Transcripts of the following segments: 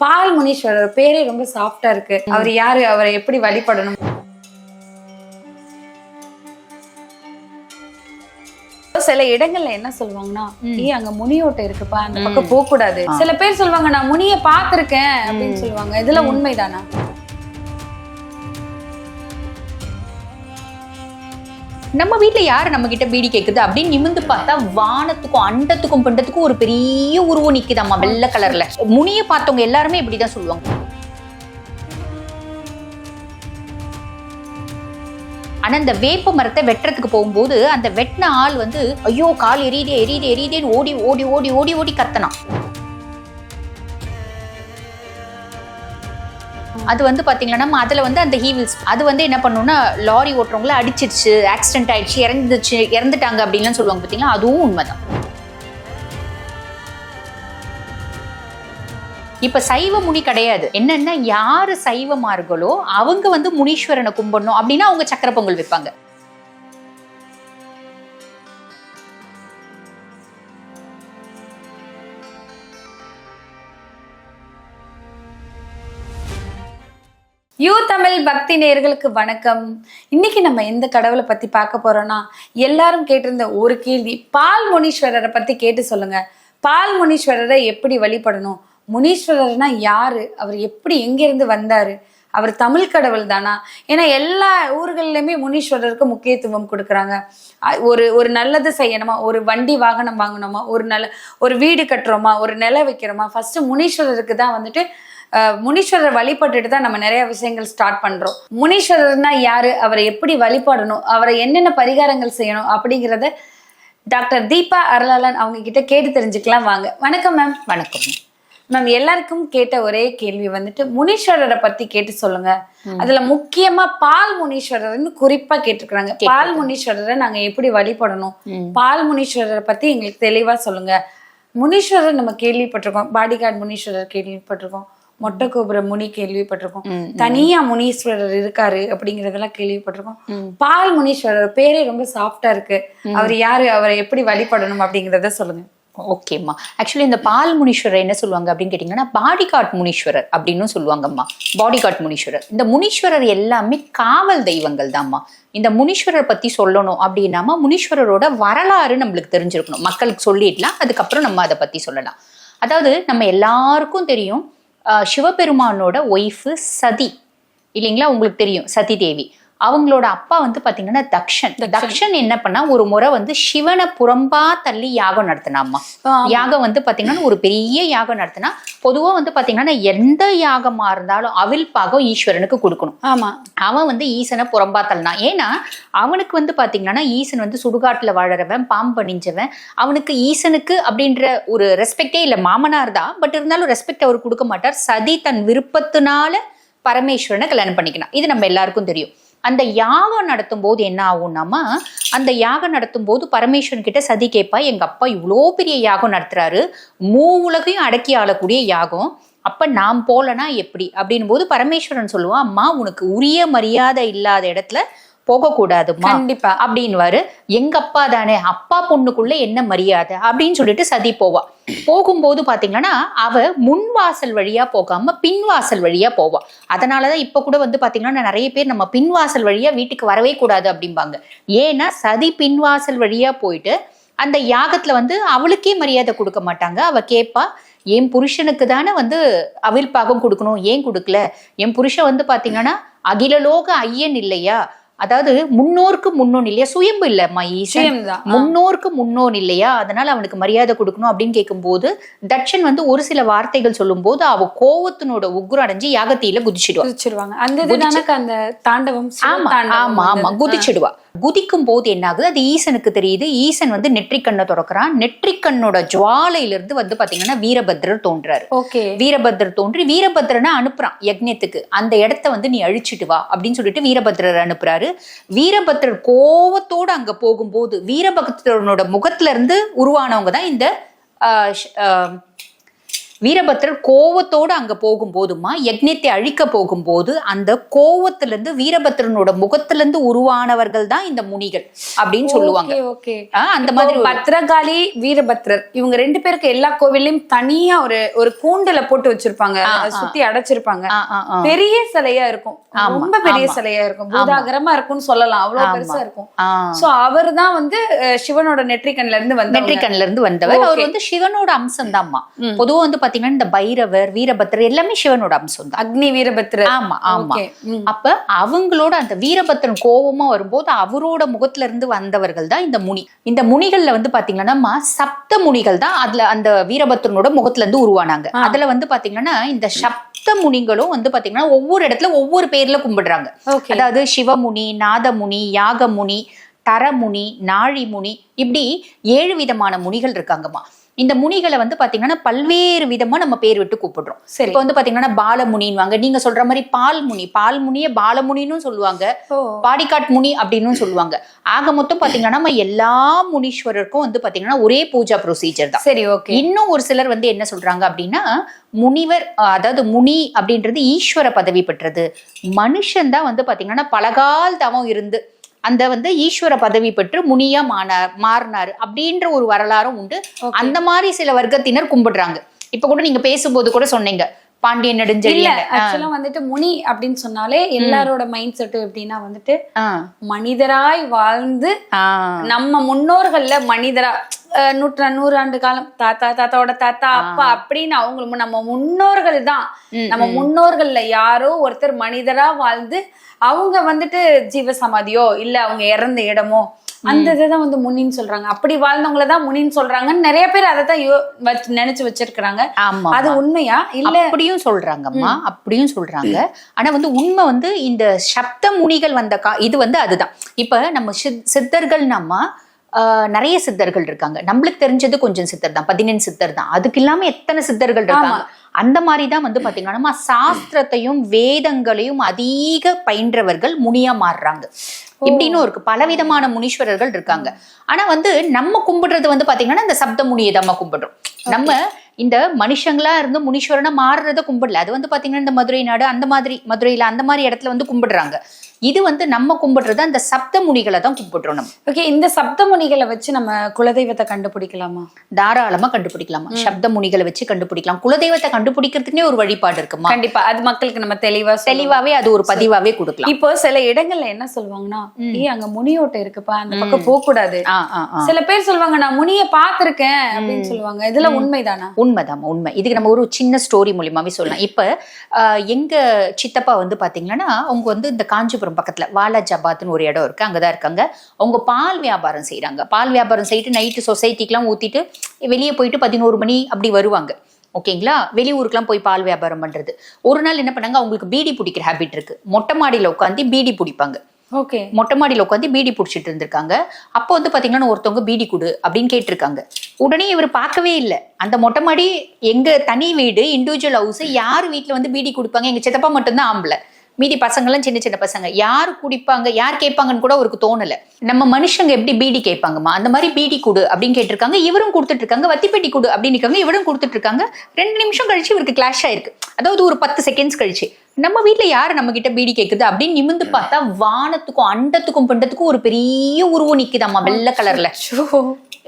பால் முனீஸ்வரர் பேரே ரொம்ப சாஃப்டா இருக்கு. அவர் யாரு? அவரை எப்படி வழிபடணும்? சில இடங்கள்ல என்ன சொல்லுவாங்கன்னா ஏய் அங்க முனியோட்டை இருக்குப்பா அந்த பக்கம் போக கூடாது சில பேர் சொல்லுவாங்க நான் முனிய பாத்திருக்கேன் அப்படின்னு சொல்லுவாங்க. இதுல உண்மைதானா? நம்ம வீட்டில் யார் நம்ம கிட்ட பீடி கேட்குது அப்படின்னு நிமிந்து பார்த்தா வானத்துக்கும் அண்டத்துக்கும் பண்டத்துக்கும் ஒரு பெரிய உருவம் நிற்குதாம்மா வெள்ளை கலர்ல. முனிய பார்த்தவங்க எல்லாருமே இப்படி தான் சொல்லுவாங்க. ஆனால் இந்த வேப்ப மரத்தை வெட்டுறதுக்கு போகும்போது அந்த வெட்டின ஆள் வந்து ஐயோ கால் எரியுதே எரியுதே எரியுதேன்னு ஓடி ஓடி ஓடி ஓடி ஓடி கத்தனான். அது வந்து பார்த்தீங்கன்னா நம்ம அதில் வந்து அந்த ஹீவில்ஸ் அது வந்து என்ன பண்ணுன்னா லாரி ஓட்டுறவங்கள அடிச்சிருச்சு ஆக்சிடென்ட் ஆயிடுச்சு இறந்துச்சு இறந்துட்டாங்க அப்படின்லாம் சொல்லுவாங்க பார்த்தீங்களா அதுவும் உண்மைதான். இப்ப சைவ முனி கிடையாது. என்னன்னா யாரு சைவமார்களோ அவங்க வந்து முனீஸ்வரனை கும்பிடணும் அப்படின்னா அவங்க சக்கர பொங்கல் வைப்பாங்க. யூ தமிழ் பக்தி நேர்களுக்கு வணக்கம். இன்னைக்கு நம்ம எந்த கடவுளை பத்தி பார்க்க போறோம்னா எல்லாரும் கேட்டிருந்த ஒரு கேள்வி. பால் முனீஸ்வரரை பத்தி கேட்டு சொல்லுங்க. பால் முனீஸ்வரரை எப்படி வழிபடணும்? முனீஸ்வரர்னா யாரு? அவர் எப்படி எங்கிருந்து வந்தாரு? அவர் தமிழ் கடவுள் தானா? ஏன்னா எல்லா ஊர்கள்லையுமே முனீஸ்வரருக்கு முக்கியத்துவம் கொடுக்குறாங்க. ஒரு ஒரு நல்லது செய்யணுமா? ஒரு வண்டி வாகனம் வாங்கணுமா? ஒரு நல்ல ஒரு வீடு கட்டுறோமா? ஒரு நிலம் வைக்கிறோமா? ஃபர்ஸ்ட் முனீஸ்வரருக்கு தான் வந்துட்டு முனீஸ்வரர் வழிபட்டுட்டு தான் நம்ம நிறைய விஷயங்கள் ஸ்டார்ட் பண்றோம். முனீஸ்வரர்னா யாரு? அவரை எப்படி வழிபடணும்? அவரை என்னென்ன பரிகாரங்கள் செய்யணும்? அப்படிங்கிறத டாக்டர் தீபா அருளாளன் அவங்க கிட்ட கேட்டு தெரிஞ்சுக்கலாம் வாங்க. வணக்கம் மேம். வணக்கம். மேம் எல்லாருக்கும் கேட்ட ஒரே கேள்வி வந்துட்டு முனீஸ்வரரை பத்தி கேட்டு சொல்லுங்க. அதுல முக்கியமா பால் முனீஸ்வரர்னு குறிப்பா கேட்டிருக்கிறாங்க. பால் முனீஸ்வரரை நாங்க எப்படி வழிபடணும்? பால் முனீஸ்வரரை பத்தி எங்களுக்கு தெளிவா சொல்லுங்க. முனீஸ்வரர் நம்ம கேள்விப்பட்டிருக்கோம். பாடிகார்டு முனீஸ்வரர் கேள்விப்பட்டிருக்கோம். மொட்டை கோபுர முனி கேள்விப்பட்டிருக்கோம். தனியா முனீஸ்வரர் இருக்காரு அப்படிங்கறதெல்லாம் கேள்விப்பட்டிருக்கோம். பால் முனீஸ்வரர் பேரே ரொம்ப சாஃப்டா இருக்கு. அவர் யாரு அவரை எப்படி வழிபடணும் அப்படிங்கறத சொல்லுங்க. ஓகேம்மா ஆக்சுவலி இந்த பால் முனீஸ்வரர் என்ன சொல்லுவாங்க அப்படின்னு கேட்டிங்கன்னா பாடி கார்ட் முனீஸ்வரர் அப்படின்னு சொல்லுவாங்கம்மா. Body guard Muneeswarar. இந்த முனீஸ்வரர் எல்லாமே காவல் தெய்வங்கள் தான்மா இந்த முனீஸ்வரர் பத்தி சொல்லணும் அப்படின்னாமா முனீஸ்வரரோட வரலாறு நம்மளுக்கு தெரிஞ்சிருக்கணும். மக்களுக்கு சொல்லிடலாம் அதுக்கப்புறம் நம்ம அதை பத்தி சொல்லலாம். அதாவது நம்ம எல்லாருக்கும் தெரியும் சிவபெருமானோட ஒய்ஃபு சதி. இல்லைங்களா? உங்களுக்கு தெரியும் சதி தேவி. அவங்களோட அப்பா வந்து பாத்தீங்கன்னா தக்ஷன். தக்ஷன். என்ன பண்ணா ஒரு முறை வந்து சிவனை புறம்பா தள்ளி யாகம் நடத்தினாமா யாகம் வந்து பாத்தீங்கன்னா ஒரு பெரிய யாகம் நடத்தினா பொதுவா வந்து பாத்தீங்கன்னா எந்த யாகமா இருந்தாலும் அவில் பாகம் ஈஸ்வரனுக்கு கொடுக்கணும். ஆமா. அவன் வந்து ஈசனை புறம்பா தள்ளினான். ஏன்னா அவனுக்கு வந்து பாத்தீங்கன்னா ஈசன் வந்து சுடுகாட்டுல வாழறவன் பாம்பு அணிஞ்சவன் அவனுக்கு ஈசனுக்கு அப்படின்ற ஒரு ரெஸ்பெக்டே இல்ல. மாமனார் தான். பட் இருந்தாலும் ரெஸ்பெக்ட் அவர் கொடுக்க மாட்டார். சதி தன் விருப்பத்தினால பரமேஸ்வரனை கல்யாணம் பண்ணிக்கினான் இது நம்ம எல்லாருக்கும் தெரியும். அந்த யாகம் நடத்தும் போது என்ன ஆகும்னாமா அந்த யாகம் நடத்தும் போது பரமேஸ்வரன் கிட்ட சதி கேட்பா எங்க அப்பா இவ்வளோ பெரிய யாகம் நடத்துறாரு. மூ உலகையும் அடக்கி ஆளக்கூடிய யாகம். அப்ப நாம் போலனா எப்படி? அப்படின் போது பரமேஸ்வரன் சொல்லுவான் அம்மா உனக்கு உரிய மரியாதை இல்லாத இடத்துல போகக்கூடாதும்மா கண்டிப்பா. அப்படின்வாரு எங்க அப்பா தானே? அப்பா பொண்ணுக்குள்ள என்ன மரியாதை? அப்படின்னு சொல்லிட்டு சதி போவா. போகும்போது பாத்தீங்கன்னா அவ முன் வாசல் வழியா போகாம பின் வாசல் வழியா போவா. அதனாலதான் இப்ப கூட வந்து பாத்தீங்கன்னா நிறைய பேர் நம்ம பின் வாசல் வழியா வீட்டுக்கு வரவே கூடாது அப்படிம்பாங்க. ஏன்னா சதி பின் வாசல் வழியா போயிட்டு அந்த யாகத்துல வந்து அவளுக்கே மரியாதை கொடுக்க மாட்டாங்க. அவ கேட்பா என் புருஷனுக்கு தானே வந்து அவில் பாகம் கொடுக்கணும். ஏன் கொடுக்கல? என் புருஷன் வந்து பாத்தீங்கன்னா அகிலலோக ஐயன் இல்லையா? அதாவது முன்னோருக்கு முன்னோன் இல்லையா? சுயம்பு இல்லம்மா ஈசன். முன்னோருக்கு முன்னோன் இல்லையா? அதனால அவனுக்கு மரியாதை கொடுக்கணும் அப்படின்னு கேட்கும்போது தட்சன் வந்து ஒரு சில வார்த்தைகள் சொல்லும்போது அவ கோவத்தினோட உக்ரம் அடைஞ்சு யாகத்தியில குதிச்சிடுவா. குதிச்சிருவாங்க. அந்த அந்த தாண்டவம்? ஆமா ஆமா ஆமா. குதிச்சிடுவா. குதிக்கும் போது என்ன ஆகுது அது ஈசனுக்கு தெரியுது. ஈசன் வந்து நெற்றிக்கண்ணை திறக்கிறான். நெற்றிக்கண்ணோட ஜுவாலையில இருந்து வந்து பாத்தீங்கன்னா வீரபத்ரர் தோன்றாரு. ஓகே. வீரபத்ரர் தோன்றி வீரபத்ரனை அனுப்புறான் யக்ஞத்துக்கு. அந்த இடத்த வந்து நீ அழிச்சிட்டு வா அப்படின்னு சொல்லிட்டு வீரபத்ரர் அனுப்புறாரு. வீரபத்ரர் கோவத்தோட அங்க போகும்போது வீரபத்ரனோட முகத்துல இருந்து உருவானவங்க தான் இந்த வீரபத்ரர் கோவத்தோடு அங்க போகும்போதுமா யக்ஞத்தை அழிக்க போகும்போது அந்த கோவத்துல இருந்து வீரபத்ரனோட முகத்துல இருந்து உருவானவர்கள் தான் இந்த முனிகள் அப்படின்னு சொல்லுவாங்க. அந்த மாதிரி பத்ரகாளி வீரபத்ரர் இவங்க ரெண்டு பேருக்கு எல்லா கோவில்லையும் தனியா ஒரு ஒரு கூண்டுல போட்டு வச்சிருப்பாங்க. சுத்தி அடைச்சிருப்பாங்க. பெரிய சிலையா இருக்கும். ரொம்ப பெரிய. சிலையா இருக்கும். பூதாகரமா இருக்கும்னு சொல்லலாம். அவ்வளவு. பெருசா இருக்கும். சோ அவர் தான் வந்து சிவனோட நெற்றிக்கண்ல இருந்து வந்தவங்க. நெற்றிக்கண்ல இருந்து வந்தவர். அவர் வந்து சிவனோட அம்சம் தான்மா பொதுவா வந்து பாத்தீங்கன்னா இந்த பைரவர் வீரபத்ரர் எல்லாமே சிவனோட அம்சம் தான். அக்னி வீரபத்ரர். ஆமா ஆமா. அப்ப அவங்களோட அந்த வீரபத்ரன் கோபமா வரும்போது அவரோட முகத்துல இருந்து வந்தவர்கள் தான் இந்த முனி. இந்த முனிகள்ல வந்து பாத்தீங்கன்னா சப்த முனிகள் தான் அதுல அந்த வீரபத்ரனோட முகத்துல இருந்து உருவானாங்க அதுல வந்து பாத்தீங்கன்னா இந்த சப்த முனிகளும் வந்து பாத்தீங்கன்னா ஒவ்வொரு இடத்துல ஒவ்வொரு பேர்ல கும்பிடுறாங்க. அதாவது சிவமுனி நாதமுனி யாகமுனி தரமுனி நாழிமுனி இப்படி ஏழு விதமான முனிகள் இருக்காங்கம்மா. இந்த முனிகளை வந்து பாத்தீங்கன்னா பல்வேறு விதமா நம்ம பேர் விட்டு கூப்பிடுறோம். சரி. இப்போ வந்து பாத்தீங்கன்னா பாலமுனின்வாங்க நீங்க சொல்ற மாதிரி பால்முனி. பால்முனிய பாலமுனின்னு சொல்லுவாங்க. பாடிகாட் முனி அப்படின்னு சொல்லுவாங்க. ஆக மொத்தம் பாத்தீங்கன்னா நம்ம எல்லா முனீஸ்வரருக்கும் வந்து பாத்தீங்கன்னா ஒரே பூஜா ப்ரொசீஜர் தான். சரி ஓகே இன்னும் ஒரு சிலர் வந்து என்ன சொல்றாங்க அப்படின்னா முனிவர் அதாவது முனி அப்படின்றது ஈஸ்வர பதவி பெற்றது. மனுஷன் தான் வந்து பாத்தீங்கன்னா பலகால் தவம் இருந்து அந்த வந்து ஈஸ்வர பதவி பெற்று முனியா மானார் மாறினாரு. அப்படின்ற ஒரு வரலாறும் உண்டு. அந்த மாதிரி சில வர்க்கத்தினர் கும்பிடுறாங்க. இப்ப கூட நீங்க பேசும்போது கூட சொன்னீங்க. பாண்டியன் இல்ல நெடுஞ்செழியன் ஆக்சுவலா வந்துட்டு முனி அப்படின்னு சொன்னாலே எல்லாரோட மைண்ட் செட் எப்படின்னா வந்துட்டு மனிதராய் வாழ்ந்து நம்ம முன்னோர்கள்ல மனிதரா நூற்ற நூறாண்டு காலம் தாத்தா தாத்தாவோட தாத்தா அப்பா அப்படின்னு அவங்க நம்ம முன்னோர்கள் தான். நம்ம முன்னோர்கள்ல யாரோ ஒருத்தர் மனிதரா வாழ்ந்து அவங்க வந்துட்டு ஜீவ சமாதியோ இல்ல அவங்க இறந்த இடமோ அந்த இதுதான் வந்து முனின்னு சொல்றாங்க. அப்படி வாழ்ந்தவங்கள தான் முனின்னு சொல்றாங்கன்னு நிறைய பேர் அதை தான் நினைச்சு வச்சிருக்கிறாங்க. ஆமா அது உண்மையா? இல்ல அப்படியும் சொல்றாங்கம்மா. அப்படியும் சொல்றாங்க. ஆனா வந்து உண்மை வந்து இந்த சப்த முனிகள் வந்த கா இது வந்து அதுதான். இப்ப நம்ம சித்- சித்தர்கள் நம்ம ஆஹ், நிறைய சித்தர்கள் இருக்காங்க. நம்மளுக்கு தெரிஞ்சது கொஞ்சம் சித்தர் தான் பதினெண் சித்தர் தான் அதுக்கு இல்லாம எத்தனை சித்தர்கள் இருக்காங்க? அந்த மாதிரி தான் வந்து பாத்தீங்கன்னா நம்ம சாஸ்திரத்தையும் வேதங்களையும் அதிக பயின்றவர்கள் முனியா மாறுறாங்க. இப்படின்னு இருக்கு பலவிதமான முனீஸ்வரர்கள் இருக்காங்க. ஆனா வந்து நம்ம கும்பிடுறது வந்து பாத்தீங்கன்னா இந்த சப்த முனியை தான் கும்பிடுறோம். நம்ம இந்த மனுஷங்களா இருந்து முனீஸ்வரனா மாறுறத கும்பிடல. அது வந்து பாத்தீங்கன்னா இந்த மதுரை நாடு அந்த மாதிரி மதுரையில அந்த மாதிரி இடத்துல வந்து கும்பிடுறாங்க. இது வந்து நம்ம கும்பிடுறது அந்த சப்த முனிகளை தான் கும்பிடுறோம் ஓகே இந்த சப்த முனிகளை வச்சு நம்ம குலதெய்வத்தை கண்டுபிடிக்கலாமா? தாராளமா கண்டுபிடிக்கலாமா? சப்த முனிகளை வச்சு கண்டுபிடிக்கலாம். குலதெய்வத்தை கண்டுபிடிக்கிறதுக்குனே ஒரு வழிபாடு இருக்குமா? கண்டிப்பா. அது மக்களுக்கு நம்ம தெளிவா. தெளிவாவே அது ஒரு பதிவாவே கொடுக்கலாம். இப்போ சில இடங்கள்ல என்ன சொல்லுவாங்கன்னா ஏய் அங்க முனியோட்டை இருக்குப்பா அந்த பக்கம் போக கூடாது. சில பேர் சொல்லுவாங்க நான் முனிய பாத்திருக்கேன் அப்படின்னு சொல்லுவாங்க. இதுல உண்மைதானா? உண்மைதாம்மா உண்மை. இதுக்கு நம்ம ஒரு சின்ன ஸ்டோரி மூலியமாவே சொல்லலாம். இப்ப எங்க சித்தப்பா வந்து பாத்தீங்கன்னா அவங்க வந்து இந்த காஞ்சிபுரம் பக்கத்துல வாலாஜாபாத்னு ஒரு இடம் இருக்கு. அங்கதான் இருக்காங்க. அவங்க பால் வியாபாரம் செய்றாங்க. பால் வியாபாரம் செய்யிட்டு நைட்டு சொசைட்டிக்கெல்லாம் ஊத்திட்டு வெளியே போயிட்டு பதினோரு மணி அப்படி வருவாங்க. ஓகேங்களா? வெளியூருக்குலாம் போய் பால் வியாபாரம் பண்றது. ஒரு நாள் என்ன பண்ணாங்க? அவங்களுக்கு பீடி பிடிக்கிற ஹேபிட் இருக்கு. மொட்டை மாடியில உட்காந்து பீடி பிடிப்பாங்க. ஓகே. மொட்டை மாடியில் உட்காந்து பீடி பிடிச்சிட்டு இருந்திருக்காங்க. அப்போ வந்து பாத்தீங்கன்னா ஒருத்தவங்க பீடி கொடு அப்படின்னு கேட்டிருக்காங்க. உடனே இவர் பார்க்கவே இல்லை. அந்த மொட்டை மாடி எங்க தனி வீடு இண்டிவிஜுவல் ஹவுஸ் யார் வீட்ல வந்து பீடி குடிப்பாங்க? எங்க சித்தப்பா மட்டும்தான் ஆம்பளை. மீதி பசங்களாம் சின்ன சின்ன பசங்க. யார் குடிப்பாங்க யார் கேட்பாங்கன்னு கூட அவருக்கு தோணல. நம்ம மனுஷங்க எப்படி பீடி கேட்பாங்கம்மா? அந்த மாதிரி பீடி கொடு அப்படின்னு கேட்டிருக்காங்க. இவரும் கொடுத்துட்டு இருக்காங்க வத்திப்பெட்டி கொடு அப்படின்னு இருக்காங்க. இவரும் கொடுத்துட்டு இருக்காங்க ரெண்டு நிமிஷம் கழிச்சு இவருக்கு கிளாஷ் ஆயிருக்கு. அதாவது ஒரு பத்து செகண்ட்ஸ் கழிச்சு. நம்ம வீட்டுல யாரு நம்ம கிட்ட பீடி கேக்குது அப்படின்னு நிமிந்து பார்த்தா வானத்துக்கும் அண்டத்துக்கும் பண்டத்துக்கும் ஒரு பெரிய உருவம் நிக்குதாம்மா வெள்ளை கலர்ல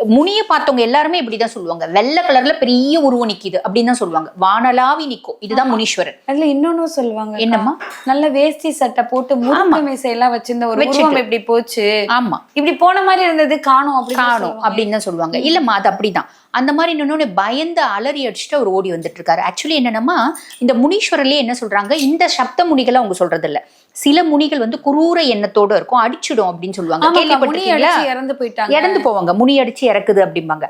முனிய பார்த்தவங்க எல்லாருமே இப்படிதான் சொல்லுவாங்க. வெள்ளை கலர்ல பெரிய உருவம் நிக்குது அப்படின்னு தான் சொல்லுவாங்க. வானலாவி நிக்கும். இதுதான் முனீஸ்வரன் அதுல இன்னொன்னு சொல்லுவாங்க. என்னம்மா? நல்ல வேஷ்டி சட்டை போட்டு முழுக்க மீசை எல்லாம் வச்சிருந்த ஒரு. உருவம் இப்படி போச்சு. ஆமா. இப்படி போன மாதிரி இருந்தது காணும் காணும். அப்படின்னு தான் சொல்லுவாங்க. இல்லம்மா அது அப்படிதான். அந்த மாதிரி இன்னொன்னு பயந்து அலறி அடிச்சுட்டு அவர் ஓடி வந்துட்டு இருக்காரு ஆக்சுவலி என்னன்னா இந்த முனீஸ்வரர்லயே என்ன சொல்றாங்க? இந்த சப்த முனிகளை அவங்க சொல்றது இல்ல சில முனிகள் வந்து குரூர எண்ணத்தோட இருக்கும் அடிச்சிடும் அப்படின்னு சொல்லுவாங்க. இறந்து போயிட்டாங்க. இறந்து போவாங்க. முனி அடிச்சு இறக்குது அப்படிம்பாங்க.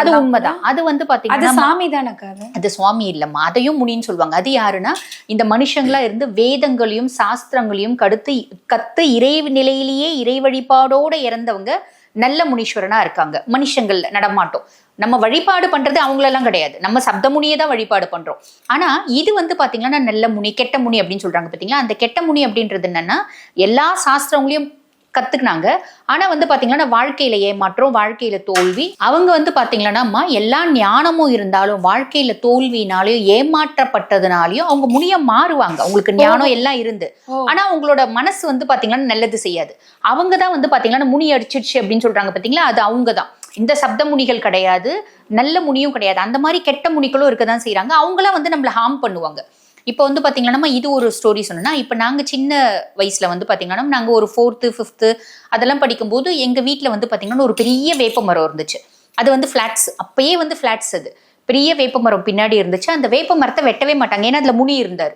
அது-? உண்மைதான். அது வந்து பாத்தீங்கன்னா சாமி அது? அது சுவாமி இல்லம்மா. அதையும் முனின்னு சொல்லுவாங்க. அது யாருன்னா இந்த மனுஷங்களா இருந்து வேதங்களையும் சாஸ்திரங்களையும் கடுத்து கத்து இறை நிலையிலேயே இறை வழிபாடோட இறந்தவங்க நல்ல முனீஸ்வரனா இருக்காங்க. மனுஷங்கள் நடமாட்டோம். நம்ம வழிபாடு பண்றது அவங்களெல்லாம் கிடையாது. நம்ம சப்த முனியை தான் வழிபாடு பண்றோம். ஆனா இது வந்து பாத்தீங்கன்னா நல்ல முனி கெட்ட முனி அப்படின்னு சொல்றாங்க பாத்தீங்களா? அந்த கெட்ட முனி அப்படின்றது என்னன்னா எல்லா சாஸ்திரங்களையும் கத்துக்கினாங்க. ஆனா வந்து பாத்தீங்கன்னா வாழ்க்கையில ஏமாற்றம் வாழ்க்கையில தோல்வி அவங்க வந்து பாத்தீங்கன்னா அம்மா எல்லா ஞானமும் இருந்தாலும் வாழ்க்கையில தோல்வினாலையும் ஏமாற்றப்பட்டதுனாலயும் அவங்க முடிய மாறுவாங்க. அவங்களுக்கு ஞானம் எல்லாம் இருந்து. ஆனா அவங்களோட மனசு வந்து பாத்தீங்கன்னா நல்லது செய்யாது. அவங்க தான் வந்து பாத்தீங்கன்னா முனி அடிச்சிடுச்சு அப்படின்னு சொல்றாங்க பாத்தீங்களா? அது அவங்க தான். இந்த சப்த முனிகள் கிடையாது நல்ல முனியும் கிடையாது. அந்த மாதிரி கெட்ட முனிகளும் இருக்க தான் செய்றாங்க. அவங்களாம் வந்து நம்மள ஹார்ம் பண்ணுவாங்க. இப்போ வந்து பாத்தீங்கன்னா நம்ம இது ஒரு ஸ்டோரி சொன்னோம்னா இப்போ நாங்க சின்ன வயசுல வந்து பாத்தீங்கன்னா நாங்க ஒரு ஃபோர்த்து ஃபிஃப்த்து அதெல்லாம் படிக்கும்போது எங்க வீட்டில் வந்து பாத்தீங்கன்னா ஒரு பெரிய வேப்ப மரம் இருந்துச்சு. அது வந்து ஃபிளாட்ஸ் அப்பயே வந்து ஃபிளாட்ஸ் அது. பெரிய வேப்ப மரம் பின்னாடி இருந்துச்சு. அந்த வேப்ப மரத்தை வெட்டவே மாட்டாங்க. ஏன்னா அதுல முனி இருந்தார்.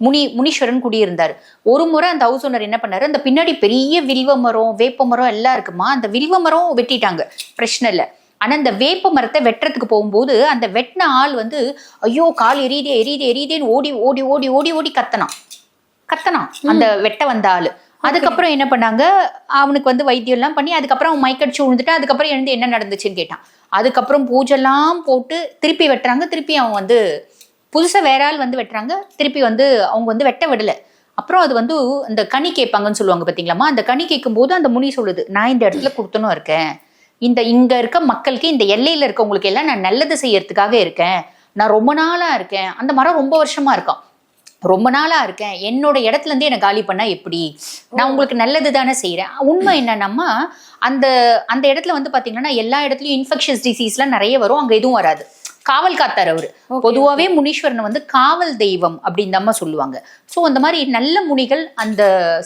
முனி முனீஸ்வரன் குடியிருந்தார் ஒரு முறை அந்த ஹவுஸ் ஓனர் என்ன பண்ணாரு? அந்த பின்னாடி பெரிய வில்வ மரம் வேப்ப மரம் எல்லாம் இருக்குமா? அந்த வில்வ மரம் வெட்டிட்டாங்க. பிரச்சனை இல்லை. ஆனா இந்த வேப்ப மரத்தை வெட்டுறதுக்கு போகும்போது அந்த வெட்டின ஆள் வந்து ஐயோ கால் எரியுதே எரியுதே எரியுதேன்னு ஓடி ஓடி ஓடி ஓடி ஓடி கத்தனான். கத்தனான் அந்த வெட்ட வந்த ஆளு. அதுக்கப்புறம் என்ன பண்ணாங்க? அவனுக்கு வந்து வைத்தியம் எல்லாம் பண்ணி அதுக்கப்புறம் அவன் மயக்கடிச்சு விழுந்துட்டு அதுக்கப்புறம் எழுந்து என்ன நடந்துச்சுன்னு கேட்டான். அதுக்கப்புறம் பூஜெல்லாம் போட்டு திருப்பி வெட்டுறாங்க. திருப்பி அவன் வந்து புதுசா வேற ஆள் வந்து வெட்டுறாங்க. திருப்பி வந்து அவங்க வந்து வெட்ட விடல. அப்புறம் அது வந்து அந்த கனி கேட்பாங்கன்னு சொல்லுவாங்க பாத்தீங்களாமா அந்த கனி கேட்கும்போது அந்த முனி சொல்லுது நான் இந்த இடத்துல கொடுத்தனும் இருக்கேன். இந்த இங்க இருக்க மக்களுக்கு இந்த எல்லையில இருக்கவங்களுக்கு எல்லாம் நான் நல்லது செய்யறதுக்காக இருக்கேன். நான் ரொம்ப நாளா இருக்கேன். அந்த மரம் ரொம்ப வருஷமா இருக்கான் ரொம்ப நாளா இருக்கேன். என்னோட இடத்துல இருந்து என்ன காலி பண்ணா எப்படி? நான் உங்களுக்கு நல்லது தானே செய்யறேன் உண்மை என்னன்னா அந்த அந்த இடத்துல வந்து பாத்தீங்கன்னா எல்லா இடத்துலயும் இன்ஃபெக்ஷஸ் டிசீஸ்லாம் நிறைய வரும். அங்க எதுவும் வராது. காவல் காத்தார் அவரு பொதுவாவே முனீஸ்வரன் வந்து காவல் தெய்வம் அப்படின்னு தான் சொல்லுவாங்க. சோ அந்த மாதிரி நல்ல முனிகள் அந்த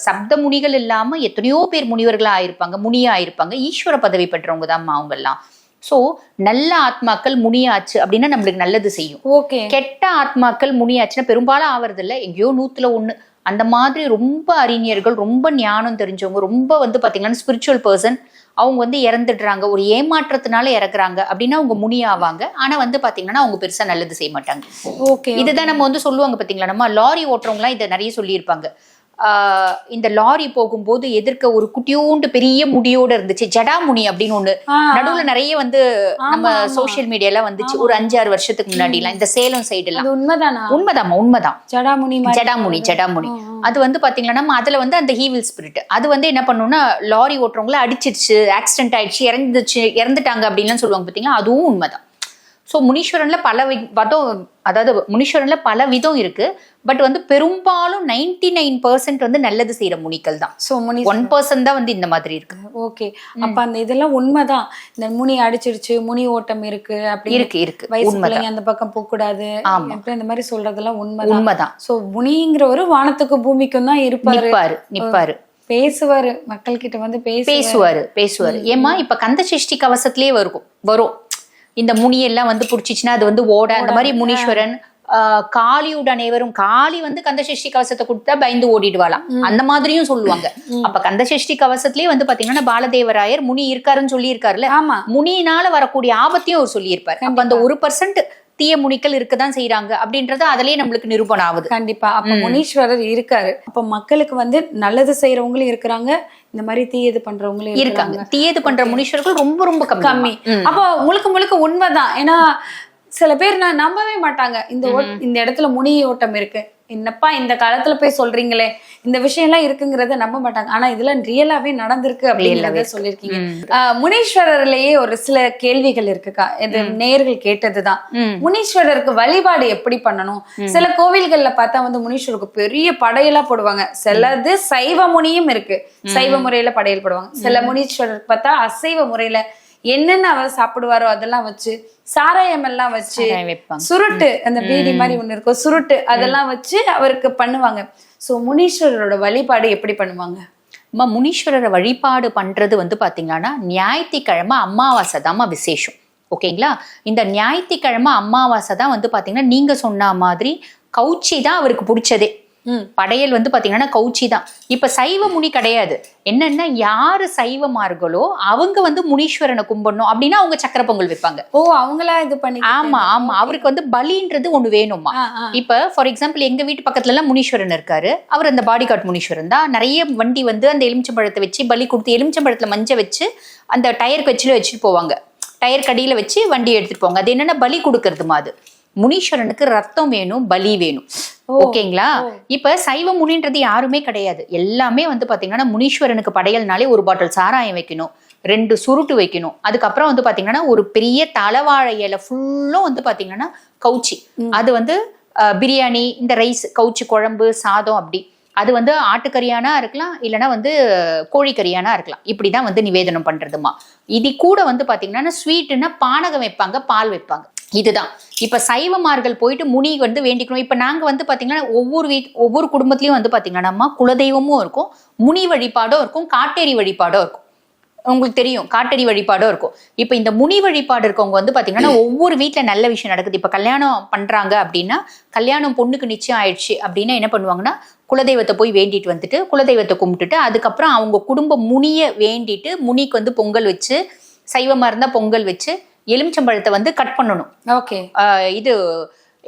சப்த முனிகள் இல்லாம எத்தனையோ பேர் முனிவர்களா ஆயிருப்பாங்க முனியா ஆயிருப்பாங்க ஈஸ்வர பதவி பெற்றவங்க தான் அவங்க எல்லாம் சோ நல்ல ஆத்மாக்கள் முனியாச்சு அப்படின்னா நம்மளுக்கு நல்லது செய்யும். ஓகே. கெட்ட ஆத்மாக்கள் முனியாச்சுன்னா பெரும்பாலும் ஆவறது இல்ல எங்கேயோ நூத்துல ஒண்ணு. அந்த மாதிரி ரொம்ப அறிஞர்கள் ரொம்ப ஞானம் தெரிஞ்சவங்க ரொம்ப வந்து பாத்தீங்கன்னா ஸ்பிரிச்சுவல் பர்சன் அவங்க வந்து இறந்துடுறாங்க ஒரு ஏமாற்றத்தினால இறக்குறாங்க அப்படின்னா அவங்க முனி ஆவாங்க ஆனா வந்து பாத்தீங்கன்னா அவங்க பெருசா நல்லது செய்ய மாட்டாங்க. ஓகே. இதுதான் நம்ம வந்து சொல்லுவாங்க பாத்தீங்களா நம்ம லாரி ஓட்டுறவங்கலாம் இதை நிறைய சொல்லியிருப்பாங்க. இந்த லாரி போகும்போது எதிர்க்க ஒரு குட்டியோண்டு பெரிய முடியோட இருந்துச்சு. ஜடாமுனி அப்படின்னு ஒண்ணு. நடுவுல நிறைய வந்து நம்ம. சோஷியல் மீடியால வந்துச்சு. ஒரு அஞ்சாறு வருஷத்துக்கு முன்னாடி எல்லாம். இந்த சேலம் சைடு எல்லாம். உண்மைதானா? உண்மைதாம்மா உண்மைதான். ஜடாமுனி ஜடாமுனி ஜடாமுனி. அது வந்து பாத்தீங்கன்னா நம்ம அதுல வந்து அந்த ஹீவில் ஸ்பிரிட் அது வந்து என்ன பண்ணும்னா லாரி ஓட்டுறவங்கள அடிச்சிருச்சு ஆக்சிடென்ட் ஆயிடுச்சு இறந்துச்சு இறந்துட்டாங்க அப்படின்லாம் சொல்லுவாங்க பாத்தீங்களா? அதுவும் உண்மைதான். ஸோ முனீஸ்வரன்ல பல விதம் அதாவது முனீஸ்வரன்ல பல விதம் இருக்கு. பட் வந்து பெரும்பாலும் நைன்டி நைன் பர்சன்ட் வந்து நல்லது செய்யற முனிகள் தான். சோ முனி ஒன் பர்சன்ட் தான் வந்து இந்த மாதிரி இருக்கு. ஓகே. அப்ப அந்த இதெல்லாம் உண்மைதான். இந்த முனி அடிச்சிருச்சு முனி ஓட்டம் இருக்கு அப்படி இருக்கு இருக்கு. வயசு பிள்ளைங்க அந்த பக்கம் போக கூடாது ஆமா. இப்ப இந்த மாதிரி சொல்றதெல்லாம் உண்மைதான். உண்மைதான். சோ முனிங்கிறவரு வானத்துக்கும் பூமிக்கும் தான் இருப்பாரு. நிப்பாரு நிப்பாரு. பேசுவாரு. மக்கள் கிட்ட வந்து பேச பேசுவாரு பேசுவாரு. ஏமா இப்ப கந்த சஷ்டி கவசத்திலே வரும் வரும். இந்த முனி எல்லாம் வந்து புடிச்சிச்சுன்னா அது வந்து ஓட. அந்த மாதிரி முனீஸ்வரன் காளியோட அனைவரும் காளி வந்து கந்த சஷ்டி கவசத்தை கொடுத்தா பயந்து ஓடிடுவாளாம். அந்த மாதிரியும் சொல்லுவாங்க. அப்ப கந்த சஷ்டி கவசத்திலே வந்து பாத்தீங்கன்னா பாலதேவராயர் முனி இருக்காருன்னு சொல்லி இருக்காருல்ல ஆமா. முனியினால வரக்கூடிய ஆபத்தையும் அவர் சொல்லியிருப்பாரு. அப்ப அந்த ஒரு பர்சன்ட் தீய முனிக்கள் இருக்கதான் செய்றாங்க. அப்படின்றது அதுலயே நம்மளுக்கு நிரூபணம் ஆகுது. கண்டிப்பா. அப்ப முனீஸ்வரர் இருக்காரு. அப்ப மக்களுக்கு வந்து நல்லது செய்யறவங்களும் இருக்கிறாங்க. இந்த மாதிரி தீயது பண்றவங்களும் இருக்காங்க. தீயது பண்ற முனீஸ்வரர்கள் ரொம்ப ரொம்ப கம்மி. அப்போ முழுக்க முழுக்க உண்மைதான். ஏன்னா சில பேர் நான் நம்பவே மாட்டாங்க. இந்த இந்த இடத்துல முனி ஓட்டம் இருக்கு. என்னப்பா இந்த காலத்துல போய் சொல்றீங்களே? இந்த விஷயம் எல்லாம் இருக்குங்கிறத நம்ப மாட்டாங்க. ஆனா இதெல்லாம் ரியலாவே நடந்திருக்கு அப்படிங்கிறத சொல்லியிருக்கீங்க ஆஹ் முனீஸ்வரர்லயே ஒரு சில கேள்விகள் இருக்குக்கா. இது நேர்கள் கேட்டதுதான். முனீஸ்வரருக்கு வழிபாடு எப்படி பண்ணணும்? சில கோவில்கள்ல பார்த்தா வந்து முனீஸ்வரருக்கு பெரிய படையலா போடுவாங்க. சிலது சைவ முனியும் இருக்கு. சைவ முறையில படையல் போடுவாங்க. சில முனீஸ்வரருக்கு பார்த்தா அசைவ முறையில என்னென்ன அவர் சாப்பிடுவாரோ அதெல்லாம் வச்சு சாராயம் எல்லாம் வச்சு. சுருட்டு அந்த பீடி மாதிரி ஒண்ணு இருக்கும் சுருட்டு அதெல்லாம் வச்சு அவருக்கு பண்ணுவாங்க. சோ முனீஸ்வரரோட வழிபாடு எப்படி பண்ணுவாங்க? அம்மா முனீஸ்வரரை வழிபாடு பண்றது வந்து பாத்தீங்கன்னா ஞாயிற்றுக்கிழமை அமாவாசை தாம்மா விசேஷம். ஓகேங்களா? இந்த ஞாயிற்றுக்கிழமை அமாவாசை தான் வந்து பாத்தீங்கன்னா நீங்க சொன்ன மாதிரி கவுச்சி தான் அவருக்கு பிடிச்சதே. படையல் வந்து பாத்தீங்கன்னா கவுச்சி தான். இப்ப சைவ முனி கிடையாது. என்னன்னா யாரு சைவமார்களோ அவங்க வந்து முனீஸ்வரனை கும்பிடணும் அப்படின்னா அவங்க சக்கர பொங்கல் வைப்பாங்க. ஓ அவங்களா இது பண்ணி ஆமா ஆமா. அவருக்கு வந்து பலின்றது ஒண்ணு வேணுமா. இப்ப ஃபார் எக்ஸாம்பிள் எங்க வீட்டு பக்கத்துல எல்லாம் முனீஸ்வரன் இருக்காரு. அவர் அந்த பாடி கார்ட் முனீஸ்வரன் தான். நிறைய வண்டி வந்து அந்த எலுமிச்சம்பழத்தை வச்சு பலி கொடுத்து எலுமிச்சம்பழத்துல மஞ்ச வச்சு அந்த டயருக்கு வச்சுட்டு வச்சுட்டு போவாங்க. டயர் கடியில வச்சு வண்டி எடுத்துட்டு போவாங்க. அது என்னன்னா பலி கொடுக்கறதுமா அது? முனீஸ்வரனுக்கு ரத்தம் வேணும் பலி வேணும். ஓகேங்களா? இப்ப சைவ முனின்றது யாருமே கிடையாது. எல்லாமே வந்து பாத்தீங்கன்னா முனீஸ்வரனுக்கு படையல்னாலே ஒரு பாட்டில் சாராயம் வைக்கணும் ரெண்டு சுருட்டு வைக்கணும். அதுக்கப்புறம் வந்து பாத்தீங்கன்னா ஒரு பெரிய தலைவாழை இலை ஃபுல்லும் வந்து பாத்தீங்கன்னா கவுச்சி. அது வந்து பிரியாணி இந்த ரைஸ் கவுச்சி குழம்பு சாதம் அப்படி. அது வந்து ஆட்டுக்கறியானா இருக்கலாம் இல்லைன்னா வந்து கோழிக்கறியானா இருக்கலாம். இப்படிதான் வந்து நிவேதனம் பண்றதுமா. இது கூட வந்து பாத்தீங்கன்னா ஸ்வீட்டுன்னா பானகம் வைப்பாங்க பால் வைப்பாங்க. இதுதான். இப்ப சைவமார்கள் போயிட்டு முனி வந்து வேண்டிக்கணும். இப்ப நாங்க வந்து பாத்தீங்கன்னா ஒவ்வொரு வீட் ஒவ்வொரு குடும்பத்திலயும் வந்து பாத்தீங்கன்னா குலதெய்வமும் இருக்கும் முனி வழிபாடும் இருக்கும் காட்டேரி வழிபாடும் இருக்கும். உங்களுக்கு தெரியும் காட்டடி வழிபாடும் இருக்கும். இப்ப இந்த முனி வழிபாடு இருக்கவங்க வந்து பாத்தீங்கன்னா ஒவ்வொரு வீட்ல நல்ல விஷயம் நடக்குது. இப்ப கல்யாணம் பண்றாங்க அப்படின்னா கல்யாணம் பொண்ணுக்கு நிச்சயம் ஆயிடுச்சு அப்படின்னா என்ன பண்ணுவாங்கன்னா குலதெய்வத்தை போய் வேண்டிட்டு வந்துட்டு குலதெய்வத்தை கும்பிட்டுட்டு அதுக்கப்புறம் அவங்க குடும்ப முனிய வேண்டிட்டு முனிக்கு வந்து பொங்கல் வச்சு சைவமா இருந்தா பொங்கல் வச்சு எலுமிச்சம்பழத்தை வந்து கட் பண்ணணும். ஓகே. இது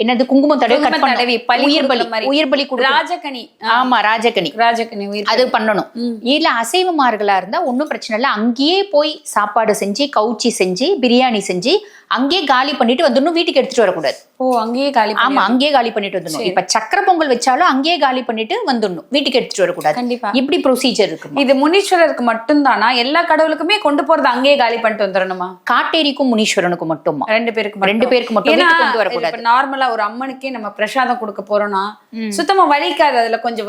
என்னது குங்குமம் தடவை கட் தடவி, உயிர் பலி. உயிர் பலி. ராஜகனி. ஆமா ராஜகனி. ராஜகனி உயிர் அது பண்ணணும். இல்ல அசைவமார்களா இருந்தா ஒண்ணும் பிரச்சனை இல்ல. அங்கேயே போய் சாப்பாடு செஞ்சு கவுச்சி செஞ்சு பிரியாணி செஞ்சு அங்கேயே காலி பண்ணிட்டு வந்துடணும். வீட்டுக்கு எடுத்துட்டு வரக்கூடாது. ஓ அங்கேயே காலி ஆமா அங்கேயே காலி பண்ணிட்டு வந்துடணும். இப்ப சக்கரை பொங்கல் வச்சாலும் அங்கேயே காலி பண்ணிட்டு வந்துடணும். வீட்டுக்கு எடுத்துட்டு வரக்கூடாது. கண்டிப்பா. இப்படி ப்ரொசீஜர் இருக்கு இது முனீஸ்வரருக்கு மட்டும்தானா? எல்லா கடவுளுக்குமே கொண்டு போறது அங்கேயே காலி பண்ணிட்டு வந்துடணுமா? காட்டேரிக்கும் முனீஸ்வரனுக்கும் மட்டுமா? ரெண்டு பேருக்கு ரெண்டு பேருக்கு மட்டும் கொண்டு வரக்கூடாது. இப்ப நார்மலா ஒரு அம்மனுக்கே நம்ம பிரசாதம் கொடுக்க போறோம்னா சுத்தமா வலிக்காது அதுல கொஞ்சம்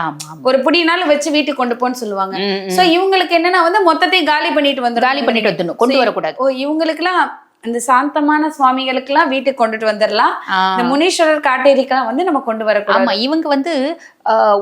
ஆமா ஒரு புடினாலும் வச்சு வீட்டுக்கு கொண்டு போன்னு சொல்லுவாங்க. சோ இவங்களுக்கு என்னன்னா வந்து மொத்தத்தையும் காலி பண்ணிட்டு வந்து காலி பண்ணிட்டு வந்துடணும். கொண்டு வரக்கூடாது. ஓ இவங்களுக்குலாம் இந்த சாந்தமான சுவாமிகளுக்கெல்லாம் வீட்டுக்கு கொண்டுட்டு வந்துடலாம். இந்த முனீஸ்வரர் காட்டேரிக்கெல்லாம் வந்து நம்ம கொண்டு வரக்கூடாது. ஆமா இவங்க வந்து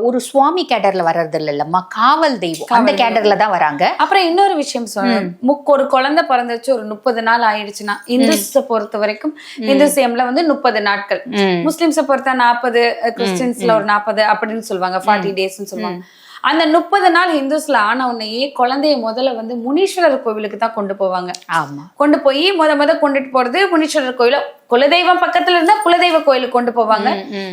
ஒரு சுவாமி கேடர்ல வர்றது இல்லல்லம்மா காவல் தெய்வம். அந்த கேடர்ல தான் வராங்க. அப்புறம் இன்னொரு விஷயம் சொல்றேன் முக் ஒரு குழந்தை பிறந்துச்சு ஒரு முப்பது நாள் ஆயிடுச்சுன்னா இந்துஸ பொறுத்த வரைக்கும் இந்துசியம்ல வந்து முப்பது நாட்கள். முஸ்லிம்ஸ பொறுத்தா நாற்பது கிறிஸ்டின்ஸ்ல ஒரு நாற்பது அப்படின்னு சொல்லுவாங்க. ஃபார்ட்டி டேஸ்னு சொல்லுவாங்க. அந்த முப்பது நாள் இந்துஸ்ல ஆன உடனேயே குழந்தைய முதல்ல வந்து முனீஸ்வரர் கோவிலுக்கு தான் கொண்டு போவாங்க. ஆமா. கொண்டு போய் முத முத கொண்டுட்டு போறது முனீஸ்வரர் கோயில. குலதெய்வம் பக்கத்துல இருந்தா குலதெய்வ கோயிலுக்கு கொண்டு போவாங்க.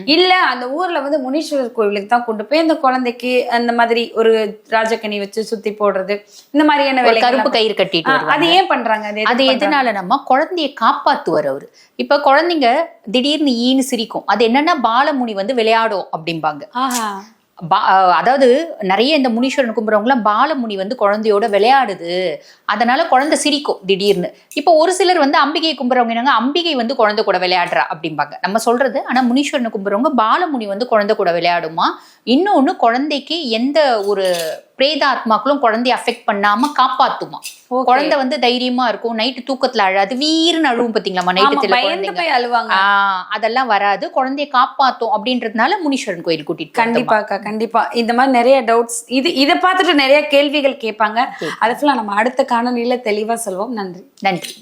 இல்ல அந்த ஊர்ல வந்து முனீஸ்வரர் கோவிலுக்கு தான் கொண்டு போய் அந்த குழந்தைக்கு அந்த மாதிரி ஒரு ராஜக்கனி வச்சு சுத்தி போடுறது. இந்த மாதிரியான வேலைகள் கருப்பு கயிறு கட்டிட்டு. அது ஏன் பண்றாங்க? அது அது எதனால நம்ம குழந்தைய காப்பாத்துவார் அவரு. இப்ப குழந்தைங்க திடீர்னு ஈன்னு சிரிக்கும். அது என்னன்னா பாலமுனி வந்து விளையாடும் அப்படிம்பாங்க. ஆஹா. பா- அதாவது நிறைய இந்த முனீஸ்வரன் கும்புறவங்களாம் பாலமுனி வந்து குழந்தையோட விளையாடுது. அதனால குழந்தை சிரிக்கும் திடீர்னு. இப்போ ஒரு சிலர் வந்து அம்பிகையை கும்புறவங்க என்னங்க அம்பிகை வந்து குழந்தை கூட விளையாடுறா அப்படிம்பாங்க. நம்ம சொல்றது ஆனா முனீஸ்வரனை கும்புறவங்க பாலமுனி வந்து குழந்தை கூட விளையாடுமா? இன்னொன்று குழந்தைக்கு எந்த ஒரு பிரேதாத்மாக்களும் குழந்தைய அஃபெக்ட் பண்ணாம காப்பாத்துமா. குழந்தை வந்து தைரியமா இருக்கும் நைட்டு தூக்கத்துல அழாது வீர்னு அழுவும் பாத்தீங்களா நைட்டு அழுவாங்க. அதெல்லாம் வராது. குழந்தைய காப்பாத்தும் அப்படின்றதுனால முனீஸ்வரன் கோயில் கூட்டிட்டு. கண்டிப்பாக்கா கண்டிப்பா. இந்த மாதிரி நிறைய டவுட்ஸ் இது இதை பார்த்துட்டு நிறைய கேள்விகள் கேட்பாங்க. அதை ஃபுல்லா நம்ம அடுத்த காணொலியில தெளிவா சொல்வோம். நன்றி. நன்றி.